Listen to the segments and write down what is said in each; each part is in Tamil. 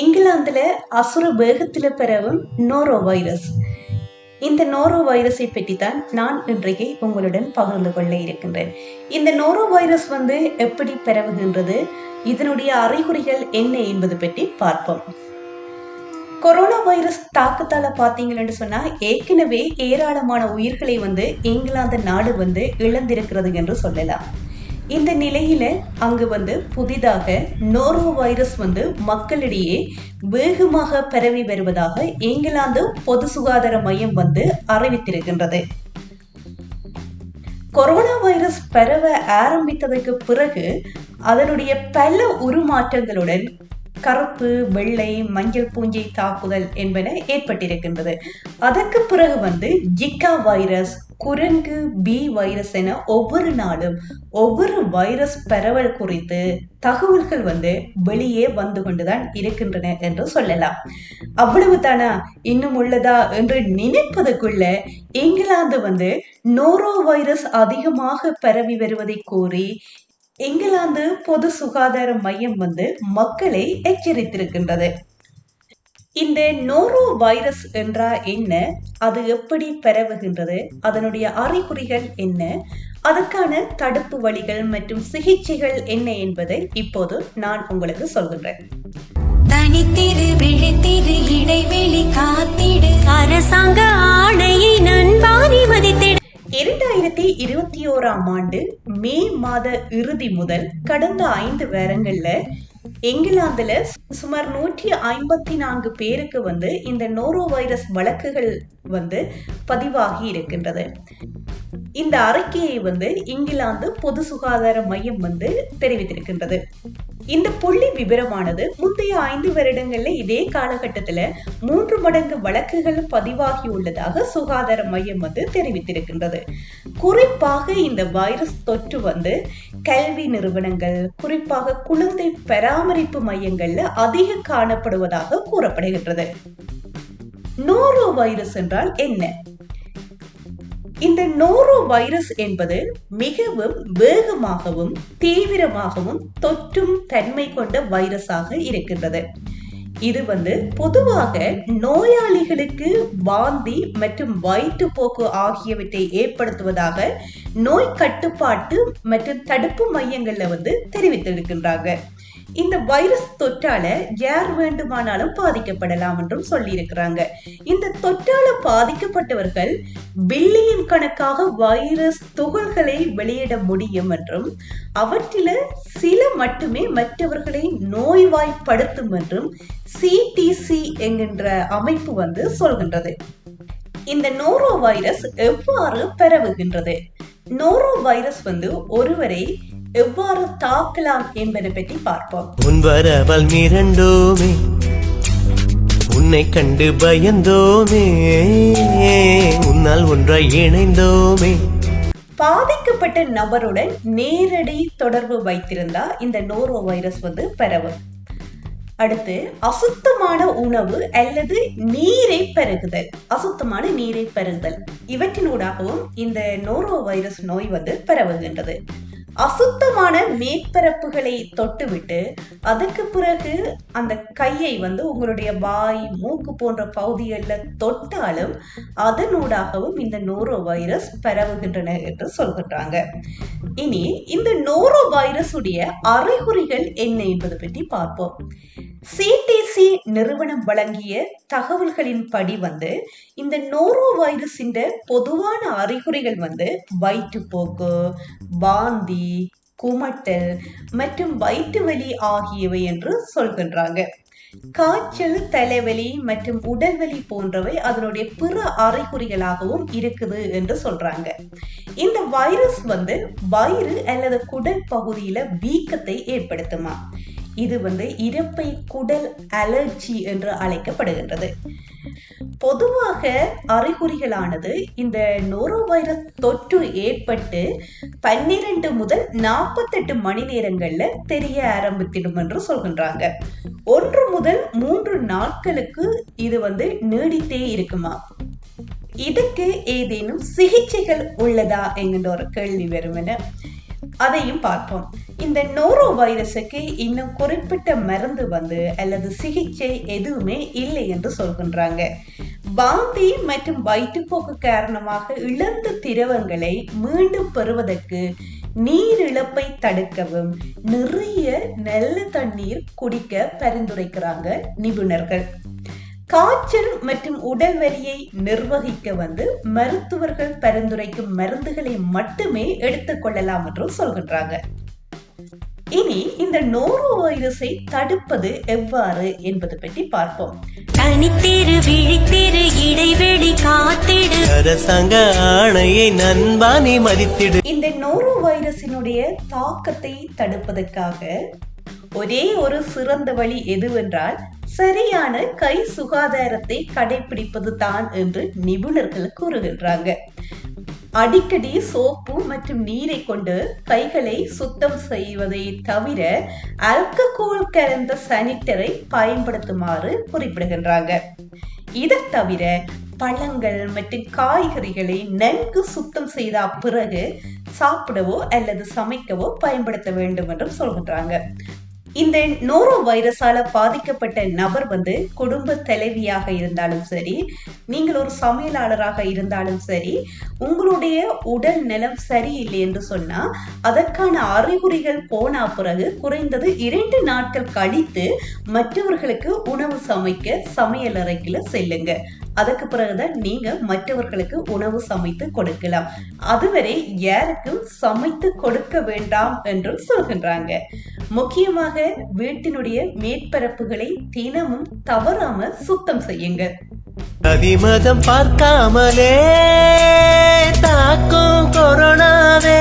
இங்கிலாந்துல அசுர வேகத்துல பெறவும் நோரோ வைரஸ் இந்த நோரோ வைரஸை பற்றி தான் நான் இன்றைக்கு உங்களுடன் பகிர்ந்து கொள்ள இருக்கின்றேன். இந்த நோரோ வைரஸ் வந்து எப்படி பரவுகின்றது? இதனுடைய அறிகுறிகள் என்ன என்பது பற்றி பார்ப்போம். கொரோனா வைரஸ் தாக்கத்தால பாத்தீங்கன்னு சொன்னா ஏற்கனவே ஏராளமான உயிர்களை வந்து இங்கிலாந்து நாடு வந்து இழந்திருக்கிறது என்று சொல்லலாம். இந்த நிலையில அங்கு வந்து புதிதாக நோரோ வைரஸ் வந்து மக்களிடையே வேகமாக பரவி வருவதாக இங்கிலாந்து பொது சுகாதார மையம் வந்து அறிவித்திருக்கின்றது. கொரோனா வைரஸ் பரவ ஆரம்பித்ததற்கு பிறகு அதனுடைய பல உருமாற்றங்களுடன் கருப்பு வெள்ளை மஞ்சள் பூஞ்சை தாக்குதல் என்பன ஏற்பட்டிருக்கின்றது. அதற்கு பிறகு வந்து ஜிக்கா வைரஸ் குரங்கு பி வைரஸ் என ஒவ்வொரு நாளும் ஒவ்வொரு வைரஸ் பரவல் குறித்து தகவல்கள் வந்து வெளியே வந்து கொண்டுதான் இருக்கின்றன என்று சொல்லலாம். அவ்வளவு தானா? இன்னும் உள்ளதா என்று நினைப்பதற்குள்ள இங்கிலாந்து வந்து நோரோ வைரஸ் அதிகமாக பரவி வருவதை கூறி இங்கிலாந்து பொது சுகாதார மையம் வந்து மக்களை எச்சரித்திருக்கின்றது. இந்த நோரோ வைரஸ் என்றா என்ன அது எப்படி பரவுகின்றது? அதனுடைய அறிகுறிகள் என்ன? அதற்கான தடுப்பு வழிகள் மற்றும் சிகிச்சைகள் என்ன என்பதை இப்போது நான் உங்களுக்கு சொல்கின்றேன். தனித்திரு விழித்திரு இடைவெளி காத்திடு. அரசாங்க ஆணை இரண்டாயிரத்தி இருபத்தி ஓராம் ஆண்டு மே மாத இறுதி முதல் கடந்த ஐந்து வாரங்கள்ல இங்கிலாந்துல சுமார் நூற்றி ஐம்பத்தி நான்கு பேருக்கு வந்து இந்த நோரோ வைரஸ் வழக்குகள் வந்து பதிவாகி இருக்கின்றது. இந்த அறிக்கையை வந்து இங்கிலாந்து பொது சுகாதார மையம் வந்து தெரிவித்திருக்கின்றது. இந்த புள்ளி விபரமானது முந்தைய ஐந்து வருடங்கள்ல இதே காலகட்டத்துல மூன்று மடங்கு வழக்குகள் பதிவாகி உள்ளதாக சுகாதார மையம் வந்து தெரிவித்திருக்கின்றது. குறிப்பாக இந்த வைரஸ் தொற்று வந்து கல்வி நிறுவனங்கள் குறிப்பாக குழந்தை பராமரிப்பு மையங்கள்ல அதிக காணப்படுவதாக கூறப்படுகின்றது. நோரோ வைரஸ் என்றால் என்ன? இந்த நோரோ வைரஸ் என்பது மிகவும் வேகமாகவும் தீவிரமாகவும் தொற்றும் தன்மை கொண்ட வைரஸாக இருக்கின்றது. இது வந்து பொதுவாக நோயாளிகளுக்கு வாந்தி மற்றும் வயிற்றுப்போக்கு ஆகியவற்றை ஏற்படுத்துவதாக நோய் கட்டுப்பாட்டு மற்றும் தடுப்பு மையங்கள்ல வந்து தெரிவித்திருக்கின்றாங்க. இந்த வைரஸ் தொற்றால யார் வேண்டுமானாலும் பாதிக்கப்படலாம் என்றும் சொல்லியிருக்கிறாங்க. இந்த தொற்றால பாதிக்கப்பட்டவர்கள் பில்லியன் கணக்காக வைரஸ் துகள்களை வெளியிட முடியும் என்றும் அவற்றில சில மட்டுமே மற்றவர்களை நோய்வாய்ப்படுத்தும் என்றும் சிடிசி என்கின்ற அமைப்பு வந்து சொல்கின்றது. இந்த நோரோ வைரஸ் எவ்வாறு பரவுகின்றது? நோரோ வைரஸ் வந்து ஒருவரை எவ்வாறு தாக்கலாம் என்பதை பற்றி பார்ப்போம். உன் வரவல் மிரண்டோமே உன்னை கண்டு பயந்தோமே உன்னால் ஒன்றாய் இணைந்தோமே. பாதிக்கப்பட்ட நபருடன் நேரடி தொடர்பு வைத்திருந்தா இந்த நோரோ வைரஸ் வந்து பரவும். அடுத்து அசுத்தமான உணவு அல்லது நீரை பருகுதல். அசுத்தமான நீரை பருகுதல். இவற்றினூடாகவும் இந்த நோரோ வைரஸ் நோய் வந்து பரவுகின்றது. அசுத்தமான மேற்பரப்புகளை தொட்டுவிட்டு அதுக்கு பிறகு அந்த கையை வந்து உங்களுடைய வாய் மூக்கு போன்ற பகுதிகளில் தொட்டாலும் அதனூடாகவும் இந்த நோரோ வைரஸ் பரவுகின்றன என்று சொல்கின்றாங்க. இனி இந்த நோரோ வைரஸுடைய அறிகுறிகள் என்ன என்பது பற்றி பார்ப்போம். சிடிசி நிறுவனம் வழங்கிய தகவல்களின் படி வந்து இந்த நோரோ வைரஸின் பொதுவான அறிகுறிகள் வந்து வயிற்றுப்போக்கு வாந்தி குமட்டல் மற்றும் வயிற்று வலி ஆகியவை என்று சொல்கின்றாங்க. காய்ச்சல் தலைவலி மற்றும் உடல்வலி போன்றவை அதனுடைய பிற அறிகுறிகளாகவும் இருக்குது என்று சொல்றாங்க. இந்த வைரஸ் வந்து வயிறு அல்லது குடல் பகுதியில வீக்கத்தை ஏற்படுத்துமா? இது வந்து இறப்பை குடல் அலர்ஜி என்று அழைக்கப்படுகின்றது. பொதுவாக அறிகுறிகளானது இந்த நோரோ வைரஸ் தொற்று ஏற்பட்டு பன்னிரண்டு முதல் நாற்பத்தெட்டு மணி நேரங்கள்ல தெரிய ஆரம்பித்திடும் என்று சொல்கின்றாங்க. ஒன்று முதல் மூன்று நாட்களுக்கு இது வந்து நீடித்தே இருக்குமா? இதுக்கு ஏதேனும் சிகிச்சைகள் உள்ளதா என்கின்ற ஒரு கேள்வி வரும் என அதையும் பார்ப்போம். இந்த நோரோ வைரஸுக்கு இன்னும் குறிப்பிட்ட மருந்து வந்து அல்லது சிகிச்சை எதுவுமே இல்லை என்று சொல்கின்றாங்க. வாந்தி மற்றும் வயிற்றுப்போக்கு காரணமாக இழந்த திரவங்களை மீண்டும் பெறுவதற்கு நீர் இழப்பை தடுக்கவும் நிறைய நல்ல தண்ணீர் குடிக்க பரிந்துரைக்கிறாங்க நிபுணர்கள். காய்ச்சல் மற்றும் உடல் வலியை நிர்வகிக்க வந்து மருத்துவர்கள் பரிந்துரைக்கும் மருந்துகளை மட்டுமே எடுத்துக்கொள்ளலாம் என்றும் சொல்கின்றாங்க. இனி இந்த நோரோ வைரஸை தடுப்பது எவ்வாறு என்பது பற்றி பார்ப்போம். தனித்திரு விழித்திரு இடைவெளி காத்திடு. அரசாங்க ஆணையை நண்பா நீ மதித்திடு. இந்த நோரோ வைரஸினுடைய தாக்கத்தை தடுப்பதற்காக ஒரே ஒரு சிறந்த வழி எதுவென்றால் சரியான கை சுகாதாரத்தை கடைபிடிப்பது தான் என்று நிபுணர்கள் கூறுகின்றாங்க. அடிக்கடி சோப்பு மற்றும் நீரை கொண்டு கைகளை சுத்தம் செய்வதை தவிர ஆல்கஹால் கலந்த சானிட்டரை பயன்படுத்துமாறு குறிப்பிடுகின்றாங்க. இதை தவிர பழங்கள் மற்றும் காய்கறிகளை நன்கு சுத்தம் செய்த பிறகு சாப்பிடவோ அல்லது சமைக்கவோ பயன்படுத்த வேண்டும் என்றும் சொல்கின்றாங்க. இந்த நோரோ வைரஸால பாதிக்கப்பட்ட நபர் வந்து குடும்ப தலைவியாக இருந்தாலும் சரி நீங்கள் ஒரு சமையலாளராக இருந்தாலும் சரி உங்களுடைய உடல் நலம் சரியில்லை என்று சொன்னா அதற்கான அறிகுறிகள் போன பிறகு குறைந்தது இரண்டு நாட்கள் கழித்து மற்றவர்களுக்கு உணவு சமைக்க சமையல் அறைக்குள்ள செல்லுங்க. அதுக்கு பிறகுதான் நீங்க மற்றவர்களுக்கு உணவு சமைத்து கொடுக்கலாம். அதுவரை யாருக்கும் சமைத்து கொடுக்க வேண்டாம் என்றும் சொல்கின்றாங்க. முக்கியமாக வீட்டினுடைய மேற்பரப்புகளை தினமும் தவறாம சுத்தம் செய்யுங்க. அதிமதம் பார்க்காமலே தாக்கும் கொரோனாவே.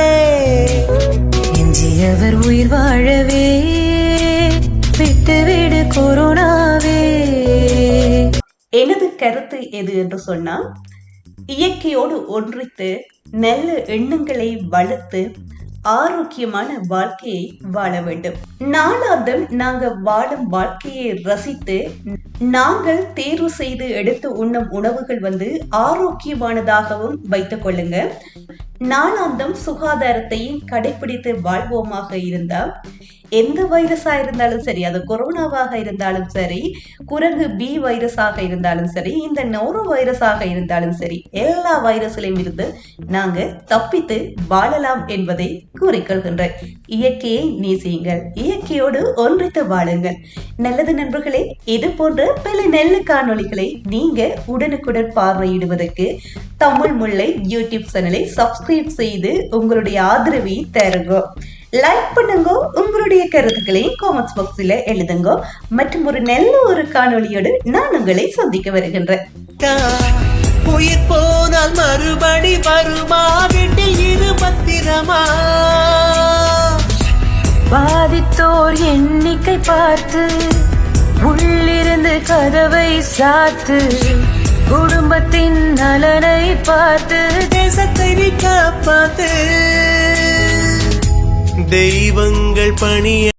எனது கருத்து எது என்று சொன்னால் இயற்கையோடு ஒன்றித்து நல்ல எண்ணங்களை வளர்த்து ஆரோக்கியமான வாழ்க்கையை வாழ வேண்டும். நாளாந்தம் நாங்க வாழும் வாழ்க்கையை ரசித்து நாங்கள் தேர்வு செய்து எடுத்து உண்ணும் உணவுகள் வந்து ஆரோக்கியமானதாகவும் வைத்துக் கொள்ளுங்க. நாளாந்தம் சுகாதாரத்தையும் கடைபிடித்து வாழ்வோமாக இருந்தால் எந்த வைரஸா இருந்தாலும் சரி அது கொரோனாவாக இருந்தாலும் சரி குரங்கு பி வைரஸாக இருந்தாலும் சரி இந்த நோரோ வைரஸாக இருந்தாலும் சரி எல்லா வைரஸிலையும் இருந்து நாங்க தப்பித்து வாழலாம் என்பதை கூறிக்கொள்கின்றேன். இயற்கையை நேசியுங்கள். இயற்கையோடு ஒன்றித்து வாழுங்கள். நல்லது நண்பர்களே இது போன்ற பல நல்ல காணொளிகளை நீங்க உடனுக்குடன் பார்வையிடுவதற்கு தமிழ் முல்லை யூடியூப் சேனலை சப்ஸ்கிரைப் செய்து உங்களுடைய ஆதரவை தருங்க. லைக் பண்ணுங்க உங்களுடைய கருத்துக்களை காமெண்ட்ஸ் பாக்ஸில் எழுதுங்க. மற்றும் ஒரு நல்ல ஒரு காணொளியோடு நான் உங்களை சந்திக்க வருகின்றேன். உயிர் போனால் மறுபடி வருமா? வீட்டில் இரு பத்திரமா பாதித்தோர் எண்ணிக்கை பார்த்து உள்ளிருந்து கதவை சாத்து குடும்பத்தின் நலனை பார்த்து தேசத்தை காப்பாத்து. தெய்வங்கள் பணிய